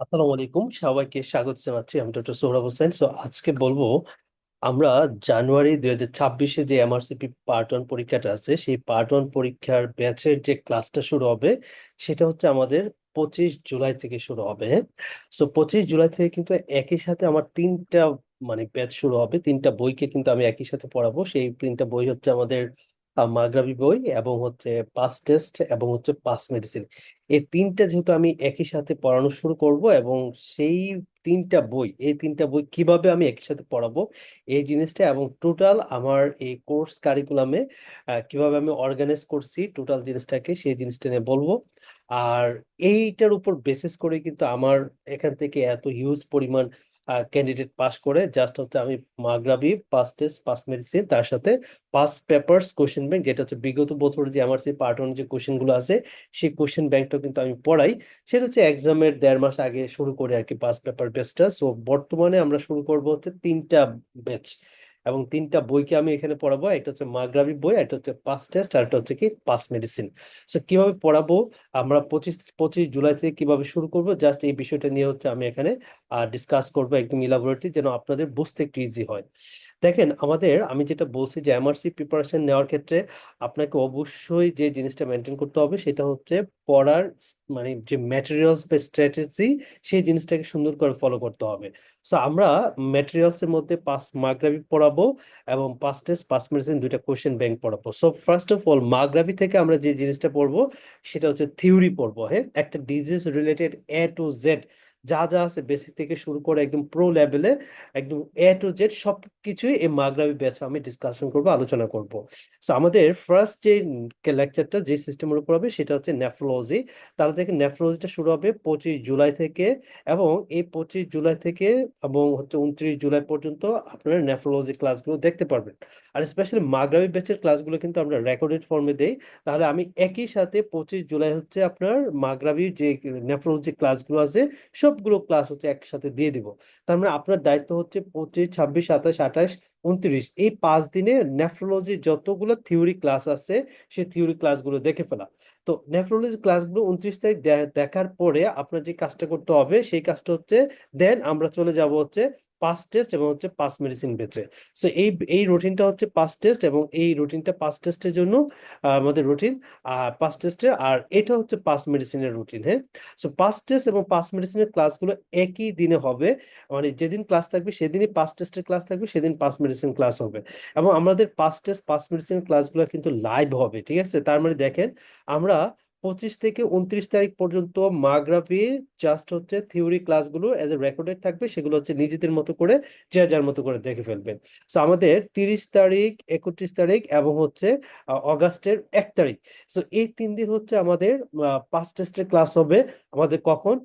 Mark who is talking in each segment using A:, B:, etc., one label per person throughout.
A: আসসালামু আলাইকুম। সবাইকে স্বাগত জানাচ্ছি। আমি ডক্টর সোহরাব হোসেন। আজকে বলব, আমরা জানুয়ারি দুই হাজার ছাব্বিশে যে এমআরসিপি পার্ট ওয়ান পরীক্ষাটা আছে, সেই পার্ট ওয়ান পরীক্ষার ব্যাচের যে ক্লাসটা শুরু হবে, সেটা হচ্ছে আমাদের পঁচিশ জুলাই থেকে শুরু হবে। সো পঁচিশ জুলাই থেকে কিন্তু একই সাথে আমার তিনটা মানে ব্যাচ শুরু হবে। তিনটা বইকে কিন্তু আমি একই সাথে পড়াবো। সেই তিনটা বই হচ্ছে আমাদের মাগরাবি বই এবং হচ্ছে পাস টেস্ট এবং হচ্ছে পাস মেডিসিন এই তিনটা যেহেতু আমি একই সাথে পড়ানো শুরু করব এবং সেই তিনটা বই, এই তিনটা বই কীভাবে আমি একই সাথে পড়াবো এই জিনিসটা এবং টোটাল আমার এই কোর্স কারিকুলামে কীভাবে আমি অর্গানাইজ করছি টোটাল জিনিসটাকে সেই জিনিসটা নিয়ে বলব। আর এইটার উপর বেসিস করে কিন্তু আমার এখান থেকে এত হিউজ পরিমাণ ক্যান্ডিডেট পাস করে জাস্ট হচ্ছে আমি মাগরাবি পাস টেস্ট পাস মেডিসিন তার সাথে পাস পেপার্স কোশ্চেন ব্যাংক যেটা হচ্ছে বিগত বছরের যে আমার সেই পার্ট ওয়ান যে কোশ্চেনগুলো আছে, সেই কোশ্চেন ব্যাংকটা কিন্তু আমি পড়াই। সেটা হচ্ছে এক্সামের দেড় মাস আগে শুরু করে আর কি পাস পেপার বেচটা সো বর্তমানে আমরা শুরু করব হচ্ছে তিনটা ব্যাচ এবং তিনটা বইকে আমি এখানে পড়াবো, একটা হচ্ছে মাগ্রাবি বই একটা হচ্ছে পাস টেস্ট, আর একটা হচ্ছে কি পাস মেডিসিন। সো কীভাবে পড়াবো? আমরা পঁচিশ পঁচিশ জুলাই থেকে কীভাবে শুরু করব? জাস্ট এই বিষয়টা নিয়ে হচ্ছে আমি এখানে ডিসকাস করব একদম ইলাবোরেটলি যেন আপনাদের বুঝতে একটু ইজি হয়। দেখেন, আমাদের আমি যেটা বলছি যে এমআরসি প্রিপারেশন নেওয়ার ক্ষেত্রে আপনাকে অবশ্যই যে জিনিসটা মেনটেন করতে হবে সেটা হচ্ছে পড়ার মানে যে ম্যাটেরিয়ালস বা স্ট্র্যাটেজি সেই জিনিসটাকে সুন্দর করে ফলো করতে হবে। সো আমরা ম্যাটেরিয়ালস এর মধ্যে পাস মাগরাবি পড়াবো এবং পাস টেস্ট পাস মেডিসিন দুইটা কোশ্চেন ব্যাংক পড়াবো। সো ফার্স্ট অফ অল মাগরাবি থেকে আমরা যে জিনিসটা পড়ব সেটা হচ্ছে থিওরি পড়ব। হ্যাঁ একটা disease related A to Z যা যা আছে বেসিক থেকে শুরু করে একদম প্রো লেভেলে একদম এ টু জেড সব কিছুই এই মাগরাবি ব্যাচে আমি ডিসকাশন করব, আলোচনা করব। সো আমাদের ফার্স্ট যে লেকচারটা যে সিস্টেমের উপর হবে সেটা হচ্ছে নেফ্রোলজি তাহলে থেকে নেফ্রোলজিটা শুরু হবে পঁচিশ জুলাই থেকে এবং এই পঁচিশ জুলাই থেকে এবং হচ্ছে উনত্রিশ জুলাই পর্যন্ত আপনারা নেফ্রোলজি ক্লাসগুলো দেখতে পারবেন। আর স্পেশালি মাগরাবি ব্যাচের ক্লাসগুলো কিন্তু আমরা রেকর্ডেড ফর্মে দেই। তাহলে আমি একই সাথে পঁচিশ জুলাই হচ্ছে আপনার মাগরাবি যে নেফ্রোলজি ক্লাসগুলো আছে সবগুলো ক্লাস হচ্ছে একসাথে দিয়ে দিব। তার মানে আপনার দায়িত্ব হচ্ছে পঁচিশ, ছাব্বিশ, সাতাশ, আঠাশ, উনত্রিশ। এই পাঁচ দিনে নেফ্রোলজি যতগুলো থিওরি ক্লাস আছে সেই থিওরি ক্লাসগুলো দেখে ফেলা। তো নেফ্রোলজি ক্লাসগুলো উনত্রিশ তারিখ দেখার পরে আপনার যে কাজটা করতে হবে, সেই কাজটা হচ্ছে দেন আমরা চলে যাব হচ্ছে পাস টেস্ট এবং হচ্ছে পাস মেডিসিন বেচে। সো এই এই রুটিনটা হচ্ছে পাস টেস্ট এবং এই রুটিনটা পাস টেস্টের জন্য আমাদের রুটিন আর পাস টেস্টের আর এটা হচ্ছে পাস মেডিসিনের রুটিন হ্যাঁ? সো পাস টেস্ট এবং পাস মেডিসিনের ক্লাসগুলো একই দিনে হবে। মানে যেদিন ক্লাস থাকবে, সেদিনই পাস টেস্টের ক্লাস থাকবে, সেদিন পাস মেডিসিন ক্লাস হবে। এবং আমাদের পাস টেস্ট পাস মেডিসিন ক্লাসগুলো কিন্তু লাইভ হবে, ঠিক আছে? তার মানে দেখেন, আমরা পঁচিশ থেকে উনত্রিশ তারিখ পর্যন্ত মাগ্রাফি জাস্ট হচ্ছে থিওরি ক্লাসগুলো এজ এ রেকর্ডেড থাকবে, সেগুলো হচ্ছে নিজেদের মতো করে যে যার মতো করে দেখে ফেলবেন। সো আমাদের তিরিশ তারিখ, একত্রিশ তারিখ এবং হচ্ছে অগাস্টের এক তারিখ। সো এই তিন দিন হচ্ছে আমাদের পাস টেস্টের ক্লাস হবে আমাদের কখন?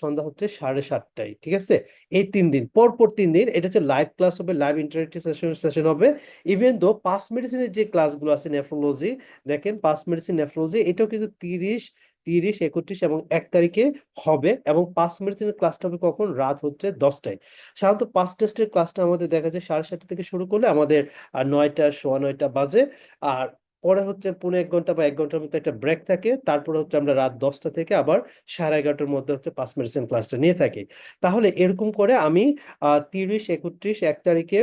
A: সন্ধ্যা হচ্ছে সাড়ে সাতটায়, ঠিক আছে? এই তিন দিন পর পর তিন দিন, এটা হচ্ছে লাইভ ক্লাস হবে লাইভ ইন্টারেক্টিভ সেশন সেশন হবে। ইভেন দো পাস মেডিসিনের যে ক্লাসগুলো আছে নেফ্রোলজি দেখেন পাস মেডিসিন নেফ্রোলজি এটাও কিন্তু তিরিশ তিরিশ, একত্রিশ এবং এক তারিখে হবে এবং পাঁচ মেডিসিনের ক্লাসটা হবে কখন? রাত হচ্ছে দশটায়। সাধারণত পাঁচ টেস্টের ক্লাসটা আমাদের দেখা যায় সাড়ে সাতটা থেকে শুরু করলে আমাদের নয়টা, সোয়া নয়টা বাজে। আর পরে হচ্ছে পুনে এক ঘণ্টা বা এক ঘণ্টার মতো একটা ব্রেক থাকে। তারপরে হচ্ছে আমরা রাত দশটা থেকে আবার সাড়ে এগারোটার মধ্যে হচ্ছে পাস মেডিসিন ক্লাসটা নিয়ে থাকি। তাহলে এরকম করে আমি তিরিশ, একত্রিশ, এক তারিখে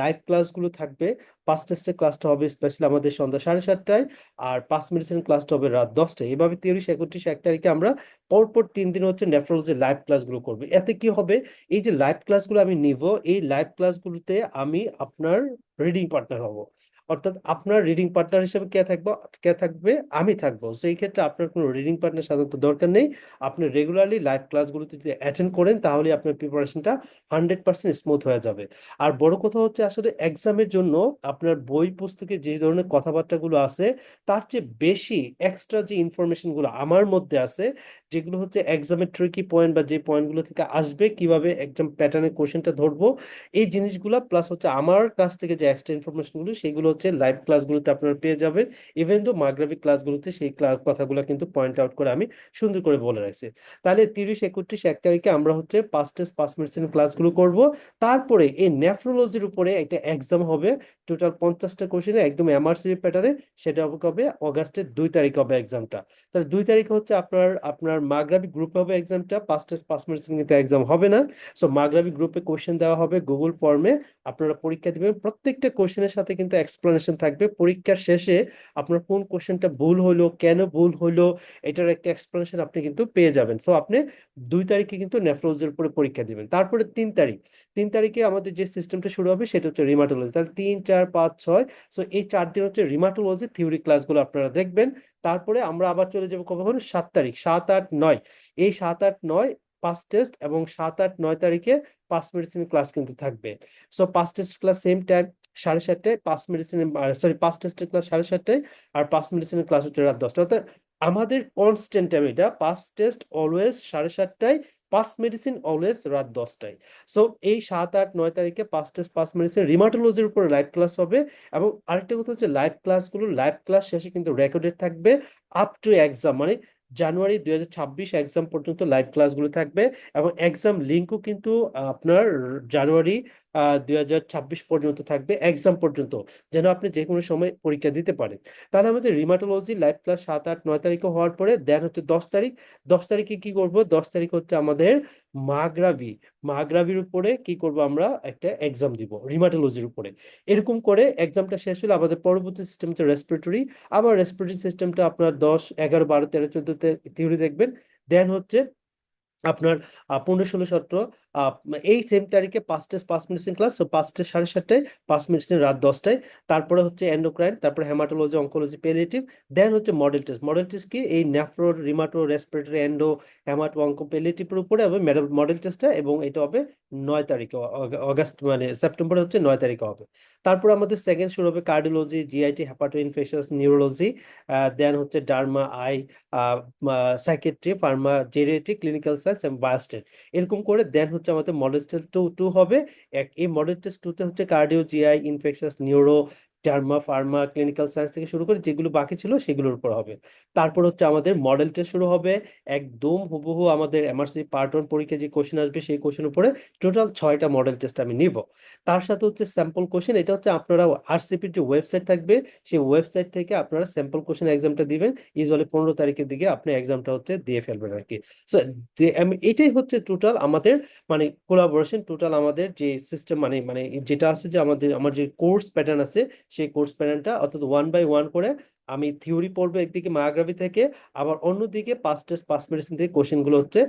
A: লাইভ ক্লাসগুলো থাকবে। পাস টেস্টের ক্লাসটা হবে স্পেশালি আমাদের সন্ধ্যা সাড়ে সাতটায় আর পাঁচ মেডিসিন ক্লাসটা হবে রাত দশটায়। এভাবে তিরিশ, একত্রিশ, এক তারিখে আমরা পরপর তিন দিন হচ্ছে নেফ্রোলজি লাইভ ক্লাসগুলো করবে। এতে কি হবে? এই যে লাইভ ক্লাসগুলো আমি নিব, এই লাইভ ক্লাসগুলোতে আমি আপনার রিডিং পার্টনার হব। অর্থাৎ আপনার রিডিং পার্টনার হিসেবে কে থাকব, কে থাকবে? আমি থাকব। সো এই ক্ষেত্রে আপনার কোনো রিডিং পার্টনার সাধারণত দরকার নেই। আপনি রেগুলারলি লাইভ ক্লাসগুলোতে যদি অ্যাটেন্ড করেন, তাহলে আপনার প্রিপারেশনটা হান্ড্রেড পার্সেন্ট স্মুথ হয়ে যাবে। আর বড় কথা হচ্ছে আসলে এক্সামের জন্য আপনার বই, পুস্তকে যে ধরনের কথাবার্তাগুলো আছে, তার চেয়ে বেশি এক্সট্রা যে ইনফরমেশনগুলো আমার মধ্যে আছে, যেগুলো হচ্ছে এক্সামের ট্রিকি পয়েন্ট বা যে পয়েন্টগুলো থেকে আসবে, কীভাবে এক্সাম প্যাটার্নের কোশ্চেনটা ধরবো, এই জিনিসগুলো প্লাস হচ্ছে আমার কাছ থেকে যে এক্সট্রা ইনফরমেশনগুলো সেগুলো হচ্ছে লাইভ ক্লাসগুলোতে আপনারা পেয়ে যাবেন। ইভেন তো মাগরাবি ক্লাসগুলোতে সেই ক্লাস কথাগুলো কিন্তু পয়েন্ট আউট করে আমি সুন্দর করে বলে রাখছি। তাহলে তিরিশ, একত্রিশ, এক তারিখে আমরা হচ্ছে পাঁচ টেস্ট পাঁচ মেডিসিন ক্লাসগুলো করব। তারপরে এই নেফ্রোলজির উপরে একটা এক্সাম হবে। টোটাল পঞ্চাশটা কোশ্চেনে একদম এমআরসিবি প্যাটার্নে সেটা হবে অগাস্টের দুই তারিখ হবে এক্সামটা তাহলে দুই তারিখে হচ্ছে আপনার আপনার মাগরাবি গ্রুপে হবে এক্সামটা পাঁচ টেস্ট পাঁচ মেডিসিন কিন্তু এক্সাম হবে না। সো মাগরাবি গ্রুপে কোশ্চেন দেওয়া হবে গুগল ফর্মে আপনারা পরীক্ষা দিবেন। প্রত্যেকটা কোশ্চেনের সাথে কিন্তু এক্সপ্লেনেশন থাকবে। পরীক্ষার শেষে আপনার কোন কোশ্চেনটা ভুল হলো, কেন ভুল হলো, এটার একটা এক্সপ্লেনেশন আপনি কিন্তু পেয়ে যাবেন। সো আপনি দুই তারিখে কিন্তু নেফ্রোলজির উপরে পরীক্ষা দিবেন। তারপরে তিন তারিখ। তিন তারিখে আমাদের যে সিস্টেমটা শুরু হবে সেটা হচ্ছে রিমাটোলজি তাহলে তিন, চার, পাঁচ, ছয়। সো এই চার দিন হচ্ছে রিমাটোলজি থিওরি ক্লাসগুলো আপনারা দেখবেন। তারপরে আমরা আবার চলে যাব কখন সাত তারিখ। সাত, আট, নয়। এই সাত, আট, নয় পাঁচ টেস্ট এবং সাত, আট, নয় তারিখে পাঁচ মেডিসিন ক্লাস কিন্তু থাকবে। সো পাঁচ টেস্ট ক্লাস সেম টাইম সাড়ে সাতটায় পাঁচ মেডিসিনের সরি পাঁচ টেস্টের ক্লাস সাড়ে সাতটায় আর পাঁচ মেডিসিনের ক্লাস হচ্ছে রাত দশটা। অর্থাৎ আমাদের কনস্ট্যান্ট টাইম এটা পাঁচ টেস্ট অলওয়েজ সাড়ে সাতটায় পাঁচ মেডিসিন অলওয়েজ রাত দশটায়। সো এই সাত আট নয় তারিখে পাঁচ টেস্ট পাঁচ মেডিসিন রিমাটোলজির উপরে লাইভ ক্লাস হবে এবং আরেকটা কথা হচ্ছে লাইভ ক্লাসগুলো লাইভ ক্লাস শেষে কিন্তু রেকর্ডেড থাকবে আপ টু এক্সাম মানে জানুয়ারি দুই হাজার ছাব্বিশ এক্সাম পর্যন্ত লাইভ ক্লাসগুলো থাকবে এবং এক্সাম লিঙ্কও কিন্তু আপনার জানুয়ারি দুই হাজার ছাব্বিশ পর্যন্ত থাকবে এক্সাম পর্যন্ত, যেন আপনি যে কোনো সময় পরীক্ষা দিতে পারেন। তাহলে আমাদের রিমাটোলজি লাইভ ক্লাস সাত, আট, নয় তারিখে হওয়ার পরে দেন হচ্ছে দশ তারিখ। দশ তারিখে কি করব? দশ তারিখ হচ্ছে আমাদের মাগরাভি মাগরাভির উপরে কি করব আমরা? একটা এক্সাম দিব রিমাটোলজির উপরে। এরকম করে এক্সামটা শেষ হলে আমাদের পরবর্তী সিস্টেম হচ্ছে রেসপিরেটরি আবার রেসপিরেটরি সিস্টেমটা আপনার দশ, এগারো, বারো, তেরো চোদ্দতে থিওরি দেখবেন। দেন হচ্ছে আপনার পনেরো ষোলো, সতেরো এই সেম তারিখে পাঁচ টেস্ট পাঁচ মেডিসিন ক্লাস পাঁচ টেস্ট সাড়ে সাতটায় পাঁচ মেডিসিন রাত দশটায়। তারপরে হচ্ছে এন্ডোক্রাইন তারপরে হেমাটোলজি অঙ্কোলজি পেলেটিভ দেন হচ্ছে মডেল টেস্ট মডেল টেস্ট কি এই nephro rheumato respiratory endo haemato onco পেলিয়েটিভের উপরে হবে মডেল টেস্টটা এবং এটা হবে নয় তারিখে অগাস্ট মানে সেপ্টেম্বরে হচ্ছে নয় তারিখে হবে। তারপর আমাদের সেকেন্ড শুরু হবে cardiology GIT hepato infectious neurology then হচ্ছে derma eye psychiatry pharma geriatrics clinical science এবং বায়োস্টেট এরকম করে দেন হচ্ছে আমাদের মডেল টেস্ট টু টু হবে। এই মডেল টেস্ট টুতে হচ্ছে cardio GI infectious neuro derma pharma clinical science থেকে শুরু করে যেগুলো বাকি ছিল সেগুলোর উপর হবে। তারপর হচ্ছে আমাদের মডেল টেস্ট শুরু হবে। একদম হুবহু আমাদের এমআরসি পার্ট ওয়ান পরীক্ষায় যে কোশ্চেন আসবে সেই কোশ্চেন উপরে টোটাল ছয়টা মডেল টেস্ট আমি নিব। তার সাথে হচ্ছে স্যাম্পল কোশ্চেন এটা হচ্ছে আপনারা আরসিপির যে ওয়েবসাইট থাকবে, সেই ওয়েবসাইট থেকে আপনারা স্যাম্পল কোশ্চেন এক্সামটা দিবেন। ইউজুয়ালি পনেরো তারিখের দিকে আপনি এক্সামটা হচ্ছে দিয়ে ফেলবেন আর কি সো এটাই হচ্ছে টোটাল আমাদের মানে কোলাবোরেশন টোটাল আমাদের যে সিস্টেম মানে মানে যেটা আছে যে আমাদের, আমার যে কোর্স প্যাটার্ন আছে সেই কোর্স প্যানেলটা অর্থাৎ ওয়ান বাই ওয়ান করে আমি থিওরি পড়ব একদিকে মায়োগ্রাফি থেকে, আবার অন্যদিকে পাঁচ টেস্ট পাঁচ মেডিসিন থেকে কোশ্চেনগুলো হচ্ছে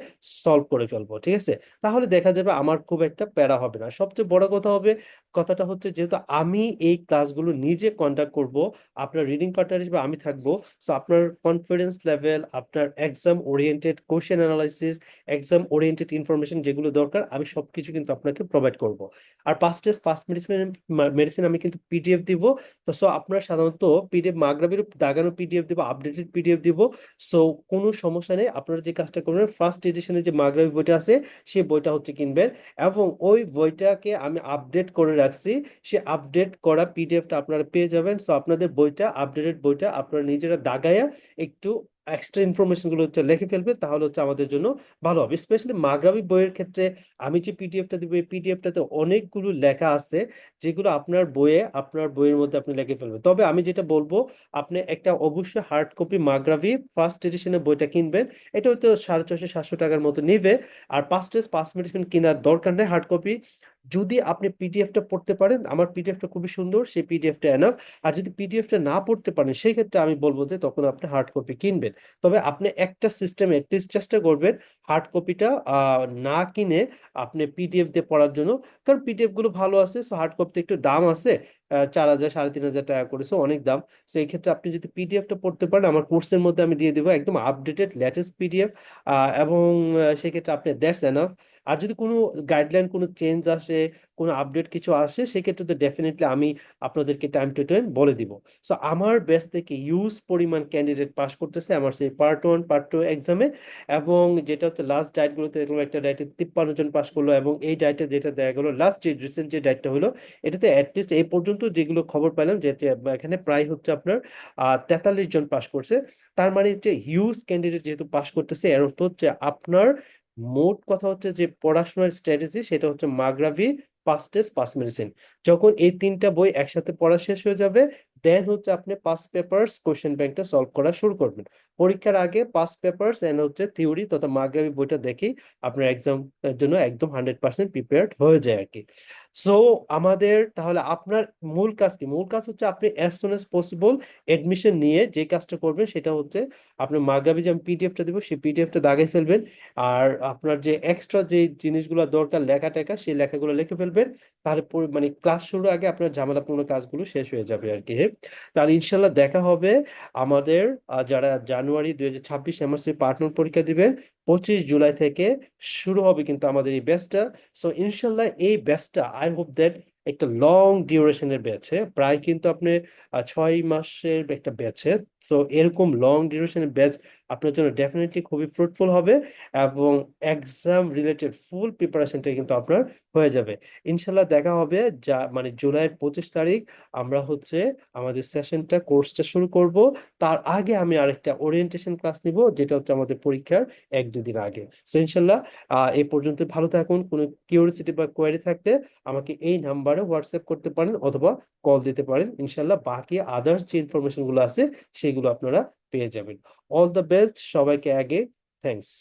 A: সলভ করে ফেলব, ঠিক আছে? তাহলে দেখা যাবে আমার খুব একটা প্যারা হবে না। সবচেয়ে বড় কথা হবে, কথাটা হচ্ছে যেহেতু আমি এই ক্লাসগুলো নিজে কন্ডাক্ট করব, আপনার রিডিং পার্টনার হিসেবে আমি থাকব সো আপনার কনফিডেন্স লেভেল আপনার exam oriented question analysis exam oriented information যেগুলো দরকার, আমি সবকিছু কিন্তু আপনাকে প্রোভাইড করব। আর পাঁচ টেস্ট পাঁচ মেডিসিন মেডিসিন আমি কিন্তু পিডিএফ দিব সো আপনার সাধারণত পিডিএফ মাগরাবির দাগানো পিডিএফ দিব আপডেটেড পিডিএফ দিব। সো কোনো সমস্যা নেই। আপনারা যে কাজটা করবেন ফার্স্ট এডিশনে যে মাগরাবি বইটা আছে, সে বইটা হচ্ছে কিনবেন। এবং ওই বইটাকে আমি আপডেট করে রাখছি। সে আপডেট করা পিডিএফটা আপনারা পেয়ে যাবেন। সো আপনাদের বইটা আপডেটেড বইটা আপনারা নিজেরা দাগায়া একটু এক্সট্রা ইনফরমেশনগুলো হচ্ছে লিখে ফেলবে, তাহলে হচ্ছে আমাদের জন্য ভালো হবে। স্পেশালি মাগরাবি বইয়ের ক্ষেত্রে আমি যে পিডিএফটা দিব, এই পিডিএফটাতে অনেকগুলো লেখা আছে, যেগুলো আপনার বইয়ে, আপনার বইয়ের মধ্যে আপনি লিখে ফেলবেন। তবে আমি যেটা বলব, আপনি একটা অবশ্যই হার্ড কপি মাগরাবি ফার্স্ট এডিশনের বইটা কিনবেন। এটা হয়তো সাড়ে ছশো সাতশো টাকার মতো নিবে। আর পাঁচ টেস্ট পাঁচ কেনার দরকার নেই হার্ড কপি যদি আপনি পিডিএফটা পড়তে পারেন, আমার পিডিএফটা খুবই সুন্দর, সেই পিডিএফটা এনাফ। আর যদি পিডিএফটা না পড়তে পারেন, সেই ক্ষেত্রে আমি বলব যে তখন আপনি হার্ড কপি কিনবেন। তবে আপনি একটা সিস্টেমে অ্যাটলিস্ট চেষ্টা করবেন হার্ড কপিটা না কিনে আপনি পিডিএফ দিয়ে পড়ার জন্য। কারণ পিডিএফগুলো ভালো আছে সো হার্ড কপিতে একটু দাম আছে। চার হাজার, সাড়ে তিন হাজার টাকা করেছে অনেক দাম। তো এই ক্ষেত্রে আপনি যদি পিডিএফটা পড়তে পারেন, আমার কোর্সের মধ্যে আমি দিয়ে দেবো একদম আপডেটেড লেটেস্ট পিডিএফ এবং সেক্ষেত্রে আপনি দ্যাটস এনাফ আর যদি কোনো গাইডলাইন কোনো চেঞ্জ আসে কোনো আপডেট কিছু আসে, সেক্ষেত্রে তো ডেফিনেটলি আমি আপনাদেরকে টাইম টু টাইম বলে দিব। সো আমার ব্যাচ থেকে ইউজ পরিমাণ ক্যান্ডিডেট পাস করতেছে আমার সেই পার্ট ওয়ান পার্ট টু এক্সামে এবং যেটা হচ্ছে লাস্ট ডায়েটগুলোতে দেখলাম একটা ডায়েটে তিপ্পান্ন জন পাস করল এবং এই ডায়েটে যেটা দেখা গেলো লাস্ট যে রিসেন্ট যে ডায়েটটা হলো, এটাতে অ্যাটলিস্ট এই পর্যন্ত যেগুলো খবর পেলাম যে যে এখানে প্রায় হচ্ছে আপনার তেতাল্লিশ জন পাস করছে। তার মানে হচ্ছে হিউজ ক্যান্ডিডেট যেহেতু পাস করতেছে, এর অর্থ হচ্ছে আপনার মোট কথা হচ্ছে যে পড়াশোনার স্ট্র্যাটেজি সেটা হচ্ছে মাগরাভি পাস টেস্ট পাস মেডিসিন যখন এই তিনটা বই একসাথে পড়া শেষ হয়ে যাবে দেন হচ্ছে আপনি পাস পেপারস কোশ্চেন ব্যাংকটা সলভ করা শুরু করবেন। পরীক্ষার আগে পাস পেপারস এন্ড হচ্ছে থিওরি তথা মাগরাভি বইটা দেখি আপনার এক্সাম জন্য একদম হান্ড্রেড পার্সেন্ট প্রিপেয়ার্ড হয়ে যায় আর কি। সো আমাদের তাহলে আপনার মূল কাজ কি? মূল কাজ হচ্ছে আপনি as soon as possible admission নিয়ে যে কাজটা করবেন সেটা হচ্ছে আপনার মাগরাভি যে আমি পিডিএফটা দেবো, সেই পিডিএফটা দাগে ফেলবেন। আর আপনার যে এক্সট্রা যে জিনিসগুলো দরকার লেখা টেখা, সেই লেখাগুলো লিখে ফেলবেন। তাহলে মানে ক্লাস শুরুর আগে আপনার ঝামেলাপূর্ণ কাজগুলো শেষ হয়ে যাবে আর কি। তাহলে ইনশাল্লাহ দেখা হবে আমাদের যারা জানুয়ারি দুই হাজার ছাব্বিশ এমএসসি পার্টনার পরীক্ষা দিবেন পঁচিশ জুলাই থেকে শুরু হবে কিন্তু আমাদের এই ব্যাচটা সো ইনশাল্লাহ এই ব্যাচটা আই হোপ দ্যাট একটা লং ডিউরেশনের ব্যাচে প্রায় কিন্তু আপনি ছয় মাসের একটা ব্যাচে সো এরকম লং ডিউরেশনের ব্যাচ আপনার জন্য ডেফিনেটলি খুবই ফ্রুটফুল হবে এবং এক্সাম রিলেটেড ফুল প্রিপারেশনটা কিন্তু আপনার হয়ে যাবে। ইনশাল্লাহ দেখা হবে যা মানে জুলাইয়ের পঁচিশ তারিখ আমরা হচ্ছে আমাদের সেশনটা কোর্সটা শুরু করব। তার আগে আমি আরেকটা ওরিয়েন্টেশন ক্লাস নিব, যেটা হচ্ছে আমাদের পরীক্ষার এক দুদিন আগে। সো ইনশাল্লাহ এই পর্যন্ত ভালো থাকুন। কোনো কিউরিসিটি বা কোয়ারি থাকলে আমাকে এই নাম্বারে হোয়াটসঅ্যাপ করতে পারেন অথবা কল দিতে পারেন। ইনশাল্লাহ বাকি আদার্স যে ইনফরমেশনগুলো আছে, সেগুলো আপনারা পেয়ে যাবেন। অল দ্য বেস্ট সবাইকে আগে থ্যাঙ্কস